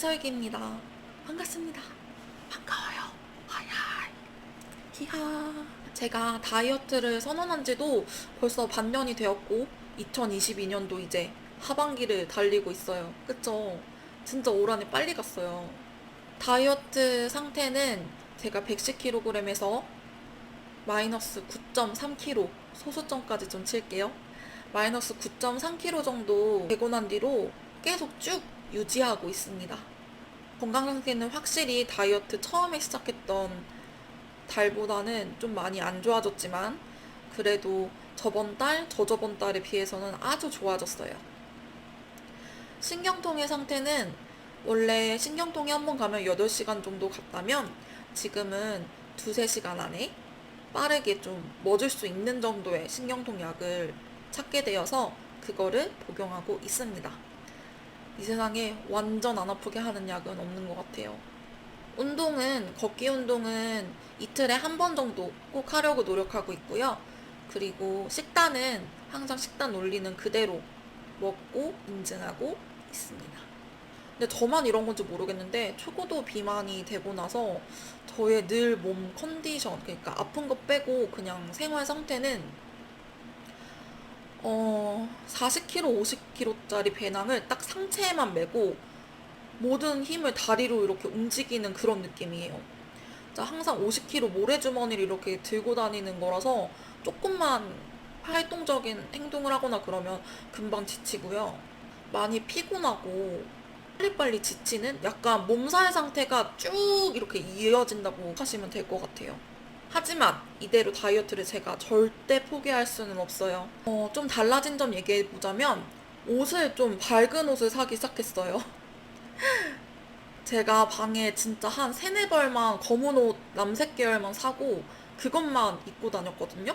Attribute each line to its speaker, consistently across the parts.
Speaker 1: 이설기입니다. 반갑습니다. 반가워요. 하이하이. 히하. 제가 다이어트를 선언한 지도 벌써 반년이 되었고 2022년도 이제 하반기를 달리고 있어요. 그쵸? 진짜 올 한해 빨리 갔어요. 다이어트 상태는 제가 110kg에서 마이너스 9.3kg 소수점까지 좀 칠게요. 마이너스 9.3kg 정도 되고 난 뒤로 계속 쭉 유지하고 있습니다. 건강 상태는 확실히 다이어트 처음에 시작했던 달보다는 좀 많이 안 좋아졌지만 그래도 저번 달, 저저번 달에 비해서는 아주 좋아졌어요. 신경통의 상태는 원래 신경통이 한 번 가면 8시간 정도 갔다면 지금은 2, 3시간 안에 빠르게 좀 멎을 수 있는 정도의 신경통 약을 찾게 되어서 그거를 복용하고 있습니다. 이 세상에 완전 안 아프게 하는 약은 없는 것 같아요. 운동은, 걷기 운동은 이틀에 한 번 정도 꼭 하려고 노력하고 있고요. 그리고 식단은 항상 식단 논리는 그대로 먹고 인증하고 있습니다. 근데 저만 이런 건지 모르겠는데 초고도 비만이 되고 나서 저의 늘 몸 컨디션, 그러니까 아픈 거 빼고 그냥 생활 상태는 어, 40kg, 50kg짜리 배낭을 딱 상체에만 메고 모든 힘을 다리로 이렇게 움직이는 그런 느낌이에요. 자, 항상 50kg 모래주머니를 이렇게 들고 다니는 거라서 조금만 활동적인 행동을 하거나 그러면 금방 지치고요. 많이 피곤하고 빨리빨리 지치는 약간 몸살 상태가 쭉 이렇게 이어진다고 하시면 될 것 같아요. 하지만 이대로 다이어트를 제가 절대 포기할 수는 없어요. 어, 좀 달라진 점 얘기해 보자면 옷을 좀 밝은 옷을 사기 시작했어요. 제가 방에 진짜 한 세네 벌만 검은 옷 남색 계열만 사고 그것만 입고 다녔거든요.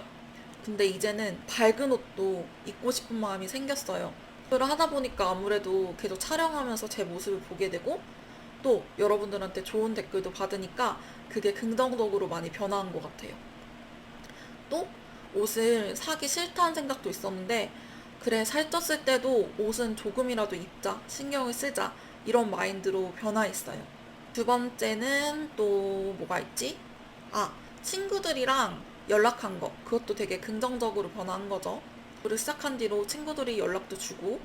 Speaker 1: 근데 이제는 밝은 옷도 입고 싶은 마음이 생겼어요. 그를 하다 보니까 아무래도 계속 촬영하면서 제 모습을 보게 되고 또 여러분들한테 좋은 댓글도 받으니까 그게 긍정적으로 많이 변화한 것 같아요. 또 옷을 사기 싫다는 생각도 있었는데 그래 살쪘을 때도 옷은 조금이라도 입자 신경을 쓰자 이런 마인드로 변화했어요. 두 번째는 또 뭐가 있지? 아 친구들이랑 연락한 거 그것도 되게 긍정적으로 변화한 거죠. 그를 시작한 뒤로 친구들이 연락도 주고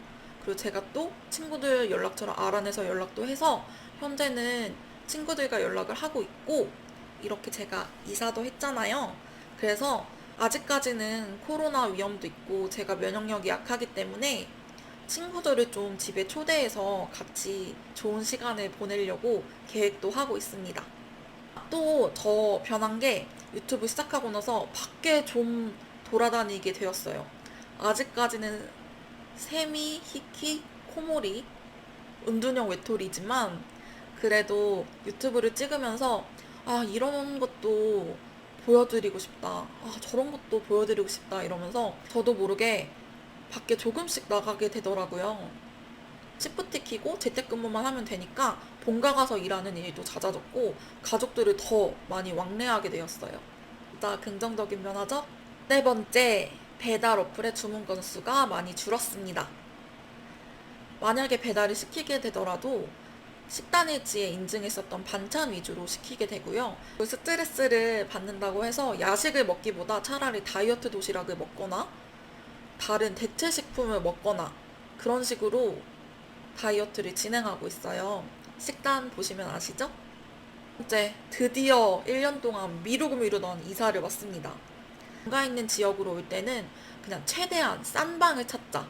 Speaker 1: 그리고 제가 또 친구들 연락처를 알아내서 연락도 해서 현재는 친구들과 연락을 하고 있고 이렇게 제가 이사도 했잖아요. 그래서 아직까지는 코로나 위험도 있고 제가 면역력이 약하기 때문에 친구들을 좀 집에 초대해서 같이 좋은 시간을 보내려고 계획도 하고 있습니다. 또 더 변한 게 유튜브 시작하고 나서 밖에 좀 돌아다니게 되었어요. 아직까지는 세미, 히키, 코모리, 은둔형 외톨이지만 그래도 유튜브를 찍으면서 아 이런 것도 보여드리고 싶다. 아 저런 것도 보여드리고 싶다 이러면서 저도 모르게 밖에 조금씩 나가게 되더라고요. 시프트 키고 재택근무만 하면 되니까 본가 가서 일하는 일도 잦아졌고 가족들을 더 많이 왕래하게 되었어요. 진짜 긍정적인 변화죠? 네 번째, 배달 어플의 주문 건수가 많이 줄었습니다. 만약에 배달을 시키게 되더라도 식단일지에 인증했었던 반찬 위주로 시키게 되고요. 스트레스를 받는다고 해서 야식을 먹기보다 차라리 다이어트 도시락을 먹거나 다른 대체 식품을 먹거나 그런 식으로 다이어트를 진행하고 있어요. 식단 보시면 아시죠? 이제 드디어 1년 동안 미루고 미루던 이사를 왔습니다. 뭔가 있는 지역으로 올 때는 그냥 최대한 싼 방을 찾자.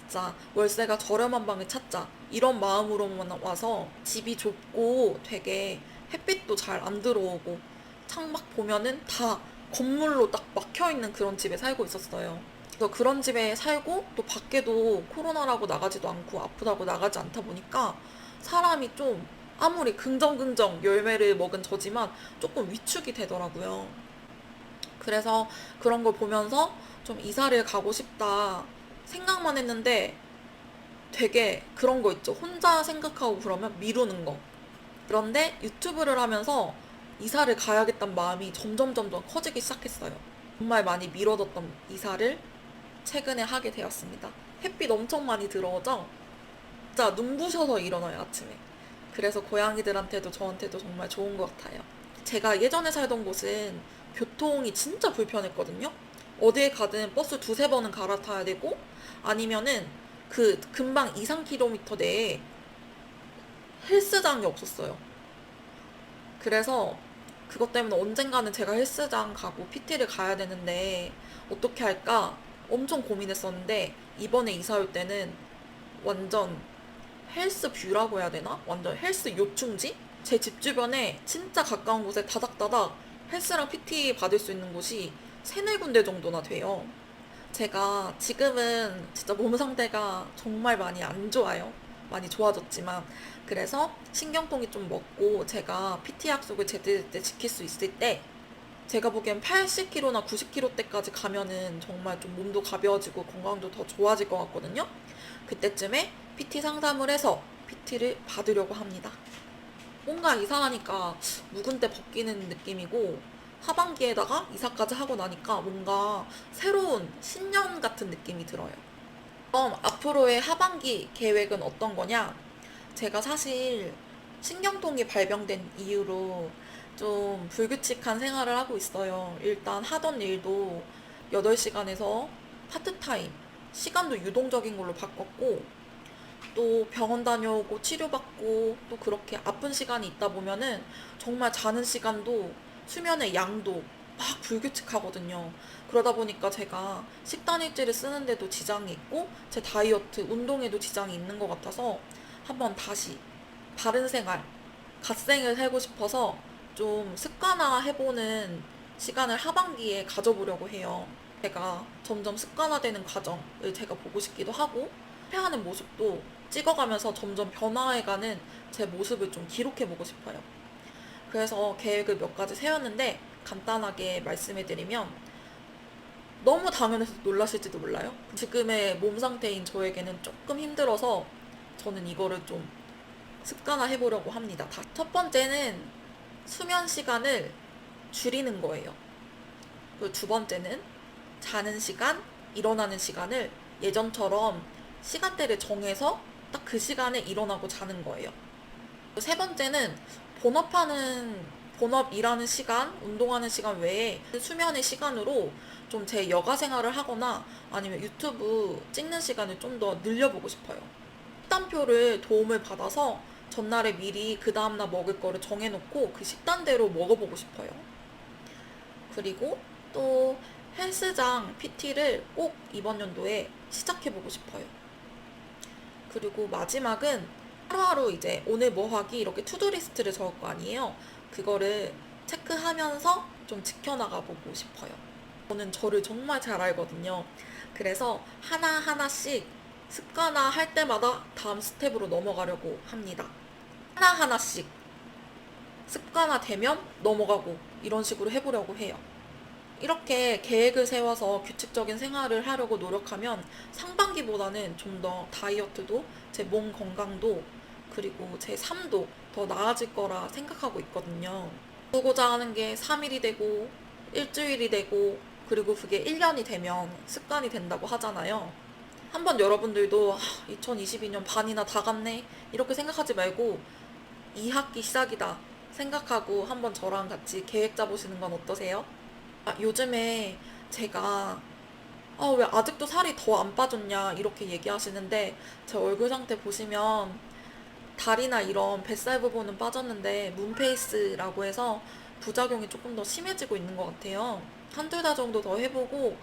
Speaker 1: 진짜 월세가 저렴한 방을 찾자. 이런 마음으로만 와서 집이 좁고 되게 햇빛도 잘 안 들어오고 창밖 보면은 다 건물로 딱 막혀 있는 그런 집에 살고 있었어요. 그래서 그런 집에 살고 또 밖에도 코로나라고 나가지도 않고 아프다고 나가지 않다 보니까 사람이 좀 아무리 긍정긍정 열매를 먹은 저지만 조금 위축이 되더라고요. 그래서 그런 걸 보면서 좀 이사를 가고 싶다 생각만 했는데 되게 그런 거 있죠. 혼자 생각하고 그러면 미루는 거. 그런데 유튜브를 하면서 이사를 가야겠다는 마음이 점점 점점 커지기 시작했어요. 정말 많이 미뤄뒀던 이사를 최근에 하게 되었습니다. 햇빛 엄청 많이 들어오죠? 진짜 눈부셔서 일어나요, 아침에. 그래서 고양이들한테도 저한테도 정말 좋은 것 같아요. 제가 예전에 살던 곳은 교통이 진짜 불편했거든요. 어디에 가든 버스 두세 번은 갈아타야 되고 아니면은 그 금방 2, 3km 내에 헬스장이 없었어요. 그래서 그것 때문에 언젠가는 제가 헬스장 가고 PT를 가야 되는데 어떻게 할까 엄청 고민했었는데 이번에 이사 올 때는 완전 헬스 뷰라고 해야 되나? 완전 헬스 요충지? 제 집 주변에 진짜 가까운 곳에 다닥다닥 헬스랑 PT 받을 수 있는 곳이 세네 군데 정도나 돼요. 제가 지금은 진짜 몸 상태가 정말 많이 안 좋아요. 많이 좋아졌지만. 그래서 신경통이 좀 먹고 제가 PT 약속을 제때 지킬 수 있을 때 제가 보기엔 80kg나 90kg 때까지 가면은 정말 좀 몸도 가벼워지고 건강도 더 좋아질 것 같거든요. 그때쯤에 PT 상담을 해서 PT를 받으려고 합니다. 뭔가 이사하니까 묵은 때 벗기는 느낌이고 하반기에다가 이사까지 하고 나니까 뭔가 새로운 신년 같은 느낌이 들어요. 그럼 앞으로의 하반기 계획은 어떤 거냐? 제가 사실 신경통이 발병된 이후로 좀 불규칙한 생활을 하고 있어요. 일단 하던 일도 8시간에서 파트타임, 시간도 유동적인 걸로 바꿨고, 또 병원 다녀오고 치료받고 또 그렇게 아픈 시간이 있다 보면은 정말 자는 시간도 수면의 양도 막 불규칙하거든요. 그러다 보니까 제가 식단 일지를 쓰는데도 지장이 있고 제 다이어트, 운동에도 지장이 있는 것 같아서 한번 다시 바른 생활, 갓생을 살고 싶어서 좀 습관화 해보는 시간을 하반기에 가져보려고 해요. 제가 점점 습관화되는 과정을 제가 보고 싶기도 하고 실패하는 모습도 찍어가면서 점점 변화해가는 제 모습을 좀 기록해보고 싶어요. 그래서 계획을 몇 가지 세웠는데 간단하게 말씀해 드리면 너무 당연해서 놀라실지도 몰라요. 지금의 몸 상태인 저에게는 조금 힘들어서 저는 이거를 좀 습관화 해보려고 합니다. 다- 첫 번째는 수면 시간을 줄이는 거예요. 그리고 두 번째는 자는 시간, 일어나는 시간을 예전처럼 시간대를 정해서 딱 그 시간에 일어나고 자는 거예요. 세 번째는 본업하는 본업 일하는 시간, 운동하는 시간 외에 수면의 시간으로 좀 제 여가 생활을 하거나 아니면 유튜브 찍는 시간을 좀 더 늘려보고 싶어요. 식단표를 도움을 받아서 전날에 미리 그 다음날 먹을 거를 정해놓고 그 식단대로 먹어보고 싶어요. 그리고 또 헬스장 PT를 꼭 이번 연도에 시작해보고 싶어요. 그리고 마지막은 하루하루 이제 오늘 뭐 하기 이렇게 투두리스트를 적을 거 아니에요. 그거를 체크하면서 좀 지켜나가 보고 싶어요. 저는 저를 정말 잘 알거든요. 그래서 하나하나씩 습관화 할 때마다 다음 스텝으로 넘어가려고 합니다. 하나하나씩 습관화 되면 넘어가고 이런 식으로 해보려고 해요. 이렇게 계획을 세워서 규칙적인 생활을 하려고 노력하면 상반기보다는 좀 더 다이어트도 제 몸 건강도 그리고 제 삶도 더 나아질 거라 생각하고 있거든요. 보고자 하는 게 3일이 되고 일주일이 되고 그리고 그게 1년이 되면 습관이 된다고 하잖아요. 한번 여러분들도 2022년 반이나 다 갔네 이렇게 생각하지 말고 2학기 시작이다 생각하고 한번 저랑 같이 계획 짜보시는 건 어떠세요? 아, 요즘에 제가 아, 왜 아직도 살이 더 안 빠졌냐 이렇게 얘기하시는데 제 얼굴 상태 보시면 다리나 이런 뱃살 부분은 빠졌는데 문페이스라고 해서 부작용이 조금 더 심해지고 있는 것 같아요. 한두 달 정도 더 해보고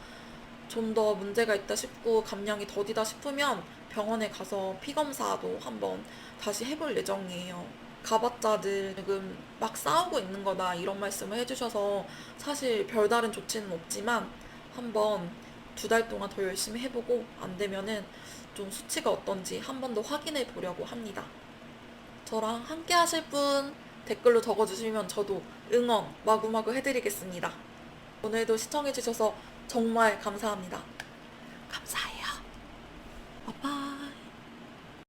Speaker 1: 좀 더 문제가 있다 싶고 감량이 더디다 싶으면 병원에 가서 피 검사도 한번 다시 해볼 예정이에요. 가봤자들 지금 막 싸우고 있는 거다 이런 말씀을 해주셔서 사실 별다른 조치는 없지만 한번 두 달 동안 더 열심히 해보고 안 되면은 좀 수치가 어떤지 한 번 더 확인해 보려고 합니다. 저랑 함께 하실 분 댓글로 적어주시면 저도 응원 마구마구 해드리겠습니다. 오늘도 시청해주셔서 정말 감사합니다. 감사해요.